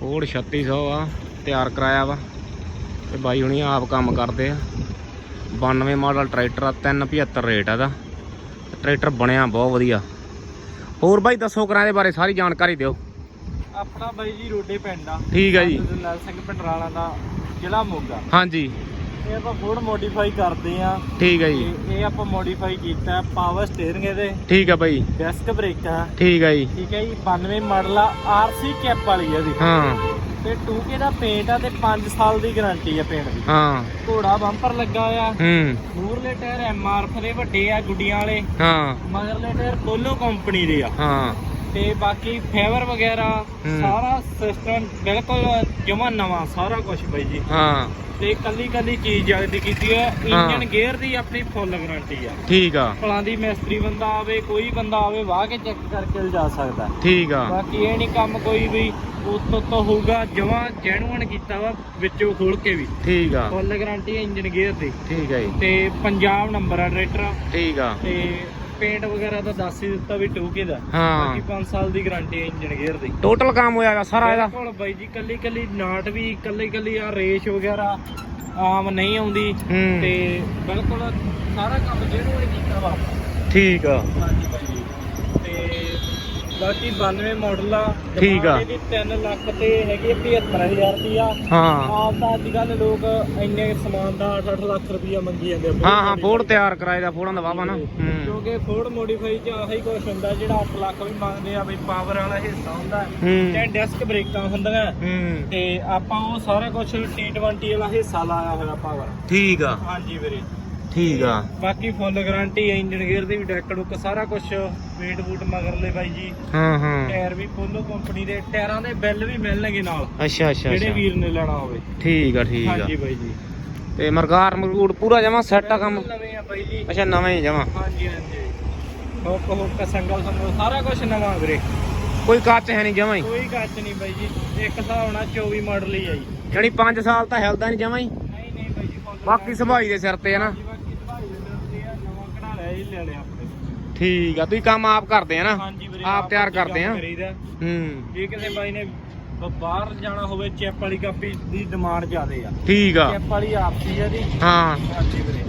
Ford 3600 ਆ ਤਿਆਰ ਕਰਾਇਆ ਵਾ। ਤੇ ਬਾਈ ਹੁਣੀ ਆਪ ਕੰਮ ਕਰਦੇ ਆ। 92 ਮਾਡਲ ਟਰੈਕਟਰ ਆ 375 ਰੇਟ ਆ ਦਾ ਟਰੈਕਟਰ ਬਣਿਆ ਬਹੁਤ ਵਧੀਆ। ਹੋਰ ਬਾਈ ਦੱਸੋ ਕਰਾਂ ਦੇ ਬਾਰੇ ਸਾਰੀ ਜਾਣਕਾਰੀ ਦਿਓ। ਆਪਣਾ ਬਾਈ ਜੀ ਰੋਡੇ ਪਿੰਡ ਆ। ਠੀਕ ਹੈ ਜੀ। ਲਾਲ ਸਿੰਘ ਪਿੰਡਰਾਲਾ ਦਾ ਜ਼ਿਲ੍ਹਾ ਮੋਗਾ। ਹਾਂਜੀ। ਇਹ ਆਪਾਂ ਫੋਰਡ ਮੋਡੀਫਾਈ ਕਰਦੇ ਆ ਠੀਕ ਹੈ ਜੀ। ਇਹ ਆਪਾਂ ਮੋਡੀਫਾਈ ਕੀਤਾ ਪਾਵਰ ਸਟੀਅਰਿੰਗ ਇਹਦੇ। ਠੀਕ ਆ ਬਾਈ ਡੈਸਕ ਬ੍ਰੇਕ ਆ ਠੀਕ ਆ ਜੀ। ਠੀਕ ਹੈ ਜੀ 92 ਮਾਡਲ ਆ ਆਰਸੀ ਕੈਪ ਵਾਲੀ ਆ ਇਹਦੀ। ਹਾਂ। ਤੇ 2K ਦਾ ਪੇਂਟ ਆ ਤੇ 5 ਸਾਲ ਦੀ ਗਾਰੰਟੀ ਆ ਪੇਂਟ ਦੀ। ਹਾਂ। ਘੋੜਾ ਬੰਪਰ ਲੱਗਾ ਆ। ਹੂੰ। ਮੂਰਲੇ ਟਾਇਰ ਐਮਆਰਐਫ ਦੇ ਵੱਡੇ ਆ ਗੁੱਡੀਆਂ ਵਾਲੇ। ਹਾਂ। ਮਗਰਲੇ ਟਾਇਰ ਕੋਲੋ ਕੰਪਨੀ ਦੇ ਆ। ਹਾਂ। ਤੇ ਬਾਕੀ ਫੇਵਰ ਵਗੈਰਾ। ਸਾਰਾ ਸਿਸਟਮ ਬਿਲਕੁਲ ਜਮਾ ਨਵਾਂ ਸਾਰਾ ਕੁਝ ਬਾਈ ਜੀ। ਹਾਂ। ਤੇ ਕੱਲੀ ਕੱਲੀ ਚੀਜ਼ ਜਗਦੀ ਕੀਤੀ ਹੈ। ਇੰਜਨ ਗੇਅਰ ਦੀ ਆਪਣੀ ਫੁੱਲ ਗਾਰੰਟੀ ਆ। ਠੀਕ ਆ। ਭਲਾਂ ਦੀ ਮਿਸਤਰੀ ਬੰਦਾ ਆਵੇ ਕੋਈ ਬੰਦਾ ਆਵੇ ਵਾਹ ਕੇ ਚੈੱਕ ਕਰਕੇ ਲਿਜਾ ਸਕਦਾ। ਠੀਕ ਆ। ਬਾਕੀ ਇਹ ਨਹੀਂ ਕੰਮ ਕੋਈ ਵੀ ਉਤੋਂ ਤੋਂ ਹੋਊਗਾ ਜਮਾ ਜੈਨੂਅਨ ਕੀਤਾ ਵਾ ਵਿੱਚੋਂ ਖੋਲ ਕੇ ਵੀ। ਠੀਕ ਆ। ਫੁੱਲ ਗਾਰੰਟੀ ਇੰਜਨ ਗੇਅਰ ਦੀ। ਠੀਕ ਆ ਜੀ। ਤੇ ਪੰਜਾਬ ਨੰਬਰ ਆ ਟਰੈਕਟਰ ਠੀਕ ਆ। ਤੇ ਪੇਂਟ ਵਗੈਰਾ ਤਾਂ ਦੱਸ ਹੀ ਦਿੱਤਾ ਵੀ 2K ਦਾ। ਹਾਂ। ਬਾਕੀ 5 ਸਾਲ ਦੀ ਗਾਰੰਟੀ ਹੈ ਇੰਜਨ ਗੇਅਰ ਦੀ। ਟੋਟਲ ਕੰਮ ਹੋਇਆ ਵਾ ਸਾਰਾ ਇਹਦਾ। ਬਿਲਕੁਲ ਬਾਈ ਜੀ ਕੱਲੀ ਕੱਲੀ ਨਾਟ ਵੀ ਕੱਲੀ ਕੱਲੀ ਆ ਰੇਸ਼ ਵਗੈਰਾ ਆਮ ਨਹੀਂ ਆਉਂਦੀ। ਹੂੰ। ਤੇ ਬਿਲਕੁਲ ਸਾਰਾ ਕੰਮ ਜਿਹੜਾ ਕੀਤਾ ਵਾ ਠੀਕ ਆ। ਹਾਂਜੀ ਬਾਈ ਜੀ। ਬਾਕੀ 92 ਮਾਡਲ ਆ। ਠੀਕ ਆ। ਇਹਦੀ 3 ਲੱਖ ਤੇ ਹੈਗੀ 75000 ਰੁਪਿਆ ਹਾਂ। ਆਪ ਤਾਂ ਅੱਜ ਕੱਲ ਲੋਕ ਇੰਨੇ ਸਮਾਨ ਦਾ 8-8 ਲੱਖ ਰੁਪਿਆ ਮੰਗੀ ਜਾਂਦੇ ਆ। ਹਾਂ ਹਾਂ ਫੋੜ ਤਿਆਰ ਕਰਾਏ ਦਾ ਫੋੜਾਂ ਦਾ ਵਾਵਾ ਨਾ। ਕਿਉਂਕਿ ਫੋਰਡ ਮੋਡੀਫਾਈ ਚ ਆਹੀ ਕੁਝ ਹੁੰਦਾ ਜਿਹੜਾ 8 ਲੱਖ ਵੀ ਮੰਗਦੇ ਆ ਬਈ ਪਾਵਰ ਵਾਲਾ ਹਿੱਸਾ ਹੁੰਦਾ ਤੇ ਡੈਸਕ ਬ੍ਰੇਕਾਂ ਹੁੰਦੀਆਂ। ਤੇ ਆਪਾਂ ਉਹ ਸਾਰਾ ਕੁਝ T20 ਵਾਲਾ ਹਿੱਸਾ ਲਾਇਆ ਹੋਇਆ ਪਾਵਰ ਠੀਕ ਆ। ਹਾਂਜੀ ਵੀਰੇ। ਠੀਕ ਆ। ਬਾਕੀ ਫੁੱਲ ਗਾਰੰਟੀ ਹੈ ਇੰਜਨ ਗੇਅਰ ਦੀ ਵੀ ਡੈਕ ਡੁੱਕ ਸਾਰਾ ਕੁਝ ਵੇਟ ਵੂਟ ਮਗਰਲੇ ਬਾਈ ਜੀ। ਹਾਂ ਹਾਂ। ਟਾਇਰ ਵੀ ਫੁੱਲੋ ਕੰਪਨੀ ਦੇ ਟਾਇਰਾਂ ਦੇ ਬਿੱਲ ਵੀ ਮਿਲਣਗੇ ਨਾਲ। ਅੱਛਾ ਅੱਛਾ ਜਿਹੜੇ ਵੀਰ ਨੇ ਲੈਣਾ ਹੋਵੇ। ਠੀਕ ਆ ਠੀਕ ਆ। ਹਾਂਜੀ ਬਾਈ ਜੀ। ਤੇ ਮਰਗਾਰ ਮਰਗੂੜ ਪੂਰਾ ਜਮਾ ਸੈੱਟ ਆ ਕੰਮ? ਨਵੇਂ ਆ ਬਾਈ ਜੀ। ਅੱਛਾ ਨਵੇਂ ਹੀ ਜਮਾ। ਹਾਂਜੀ ਹਾਂਜੀ। ਹੁੱਕ ਹੁੱਕ ਸੰਗਲ ਸੰਗਲ ਸਾਰਾ ਕੁਝ ਨਵਾਂ ਵੀਰੇ। ਕੋਈ ਕੱਚ ਹੈ ਨਹੀਂ ਜਮਾ ਹੀ। ਕੋਈ ਕੱਚ ਨਹੀਂ ਬਾਈ ਜੀ। ਇੱਕ ਹਿਸਾਬ ਨਾਲ 24 ਮਾਡਲ ਹੀ ਆ ਜੀ। ਜਾਣੀ 5 ਸਾਲ ਤਾਂ ਹਿਲਦਾ ਨਹੀਂ ਜਮਾ ਹੀ। ਨਹੀਂ ਨਹੀਂ ਬਾਈ ਜੀ ਬਾਕੀ ਸੰਭਾਈ ਦੇ ਸਿਰ ਤੇ ਆ ਨਾ ਹਾਂਜੀ, ਬਾਕੀ ਸਭਾਈ ਦੇ ਦਿੰਦੇ ਆ ਨਵਾਂ ਆਪਣੇ। ਠੀਕ ਆ ਤੁਸੀਂ ਕੰਮ ਆਪ ਕਰਦੇ ਆ ਨਾ? ਹਾਂਜੀ ਵੀਰੇ ਆਪ ਤਿਆਰ ਕਰਦੇ ਆ? ਕਰੀਦਾ। ਹੂੰ। ਜੇ ਕਿਸੇ ਬਾਈ ਨੇ ਬ- ਬਾਹਰ ਜਾਣਾ ਹੋਵੇ ਚੈਪ ਵਾਲੀ ਕਾਪੀ ਦੀ ਡਿਮਾਂਡ ਜ਼ਿਆਦੇ ਆ। ਠੀਕ ਆ। ਚੈਪ ਵਾਲੀ ਆਪਸੀ ਆ ਦੀ ਹਾਂ। ਹਾਂਜੀ ਵੀਰੇ।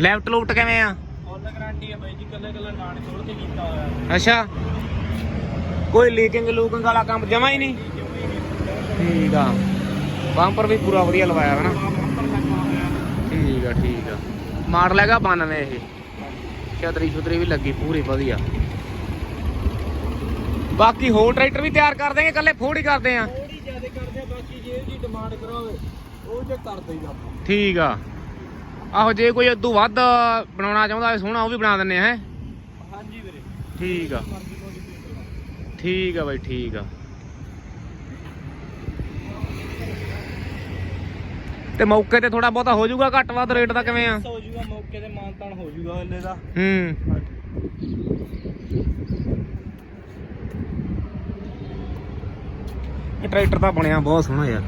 ਲੈਫਟ ਲੂਫਟ ਕਿਵੇਂ ਆ? ਫੁੱਲ ਗਾਰੰਟੀ ਆ ਬਾਈ ਜੀ ਕੱਲੇ ਕੱਲੇ ਨਾਨ ਖੋਲ ਕੇ ਕੀਤਾ ਹੋਇਆ। ਅੱਛਾ। ਕੋਈ ਲੀਕਿੰਗ ਲੂਕਿੰਗ ਵਾਲਾ ਕੰਮ ਜਮਾ ਹੀ ਨਹੀਂ। ਠੀਕ ਆ। ਬੰਪਰ ਵੀ ਪੂਰਾ ਵਧੀਆ ਲਵਾਇਆ ਵਾ ਨਾ। ਠੀਕ ਆ ਠੀਕ ਆ। ਮਾਡਲ ਹੈਗਾ 92 ਇਹ। ਛਤਰੀ ਛੁਤਰੀ ਵੀ ਲੱਗੀ ਪੂਰੀ ਵਧੀਆ। ਬਾਕੀ ਹੋਰ ਟਰੈਕਟਰ ਵੀ ਤਿਆਰ ਕਰ ਦੇਂਗੇ ਕੱਲੇ ਫੋੜ ਹੀ ਕਰਦੇ ਆ ਥੋੜੀ ਜ਼ਿਆਦਾ ਕਰਦੇ ਆ ਬਾਕੀ ਜੇ ਜੀ ਡਿਮਾਂਡ ਕਰਾਵੇ ਉਹ ਜੇ ਕਰ ਦਈਦਾ ਆਪਾਂ। ਠੀਕ ਆ। ਆਹੋ ਜੇ ਕੋਈ ਇਦੋਂ ਵੱਧ ਬਣਾਉਣਾ ਚਾਹੁੰਦਾ ਹੋਵੇ ਸੋਹਣਾ ਉਹ ਵੀ ਬਣਾ ਦਿੰਨੇ ਆ ਹੈ। ਹਾਂਜੀ ਵੀਰੇ। ਠੀਕ ਆ। ਠੀਕ ਆ ਬਾਈ ਠੀਕ ਆ। ਤੇ ਮੌਕੇ ਤੇ ਥੋੜਾ ਬਹੁਤਾ ਹੋ ਜਾਊਗਾ ਘੱਟ ਵੱਧ ਰੇਟ ਦਾ ਕਿਵੇਂ ਆ? ਹੋ ਜੂਗਾ ਮੌਕੇ ਤੇ ਮਾਨਤਾਨ ਹੋ ਜੂਗਾ ਹਲੇ ਦਾ। ਹੂੰ। ਇਹ ਟਰੈਕਟਰ ਤਾਂ ਬਣਿਆ ਬਹੁਤ ਸੋਹਣਾ ਯਾਰ।